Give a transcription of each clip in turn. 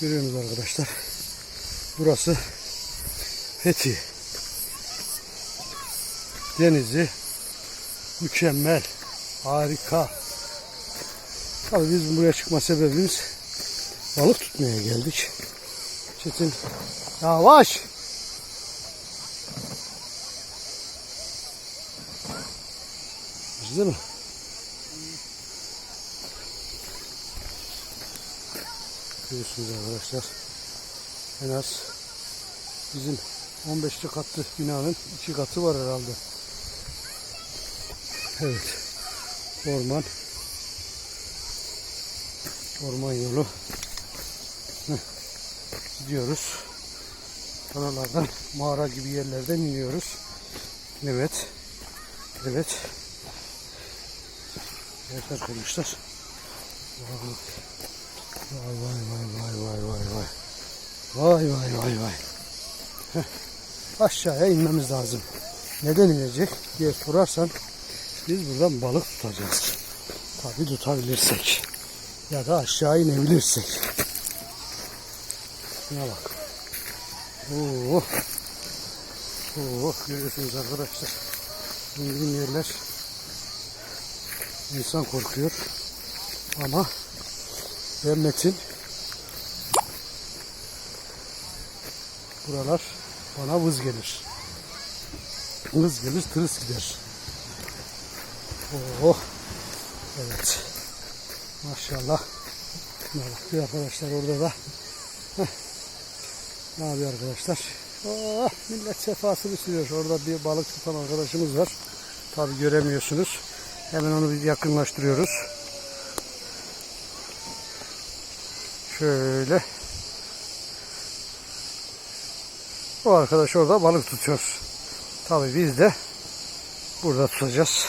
Görüyorsunuz arkadaşlar. Burası Fethi. Denizi mükemmel. Harika. Tabii biz buraya çıkma sebebimiz balık tutmaya geldik. Çetin yavaş. Bizde mi? Görüyorsunuz arkadaşlar. En az bizim 15 katlı binanın iki katı var herhalde. Evet. Orman. Orman yolu. Heh. Gidiyoruz. Oralardan mağara gibi yerlerden iniyoruz. Evet. Evet. Evet arkadaşlar. Vay vay vay vay vay vay vay. Vay vay vay vay. Heh. Aşağıya inmemiz lazım. Neden inecek diye sorarsan biz buradan balık tutacağız. Tabi tutabilirsek. Ya da aşağı inebilirsek. Şuna bak. Oo. Oo, görüyorsunuz arkadaşlar. İndiğim yerler insan korkuyor. Ama ben Metin buralar bana vız gelir. Vız gelir, tırıs gider. Oh. Evet. Maşallah. Bakıyor arkadaşlar orada da. Heh. Ne yapıyor arkadaşlar? Oh, millet sefasını sürüyor. Orada bir balık tutan arkadaşımız var. Tabi göremiyorsunuz. Hemen onu bir yakınlaştırıyoruz. Şöyle. O arkadaş orada balık tutuyor. Tabi biz de burada tutacağız.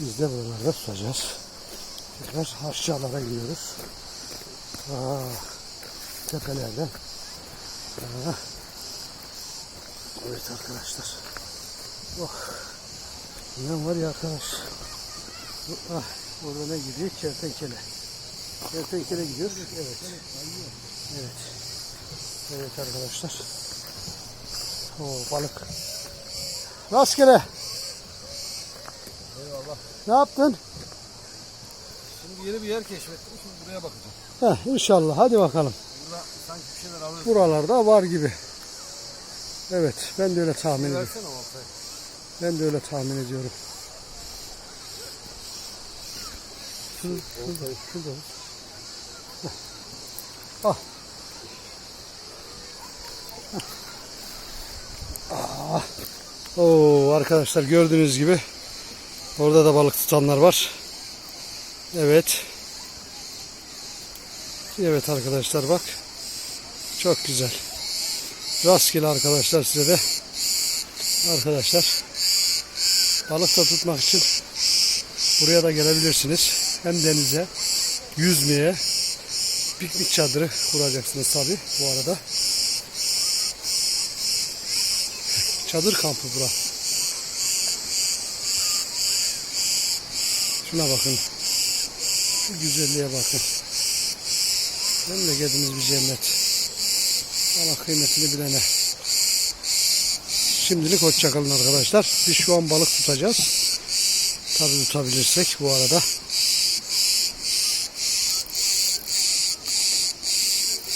Biz de buralarda tutacağız. Tekrar aşağılara iniyoruz. Aa, tepelerden. Aa. Evet arkadaşlar. Oh. Ne var ya arkadaş? Ah, orada ne gidiyor? Kertenkele. Kertenkele gidiyor. Evet. Evet. Evet arkadaşlar. Oo, balık. Rastgele. Eyvallah. Ne yaptın? Şimdi yeni bir yer keşfettim. Şimdi buraya bakacağım. Heh, inşallah. Hadi bakalım. Burada sanki bir şeyler alırız. Buralarda var gibi. Evet. Ben de öyle tahmin ediyorum. Versene oltayı. Ben de öyle tahmin ediyorum. Şurada, şurada, şurada. Ah. Ah. Oo, arkadaşlar gördüğünüz gibi orada da balık tutanlar var. Evet. Evet arkadaşlar bak. Çok güzel. Rastgele arkadaşlar size de. Arkadaşlar balık da tutmak için buraya da gelebilirsiniz. Hem denize, yüzmeye, piknik çadırı kuracaksınız tabi bu arada. Çadır kampı bura. Şuna bakın. Şu güzelliğe bakın. Memleketimiz bir cennet. Allah kıymetini bilene. Şimdilik hoşçakalın arkadaşlar. Biz şu an balık tutacağız. Tabii tutabilirsek bu arada.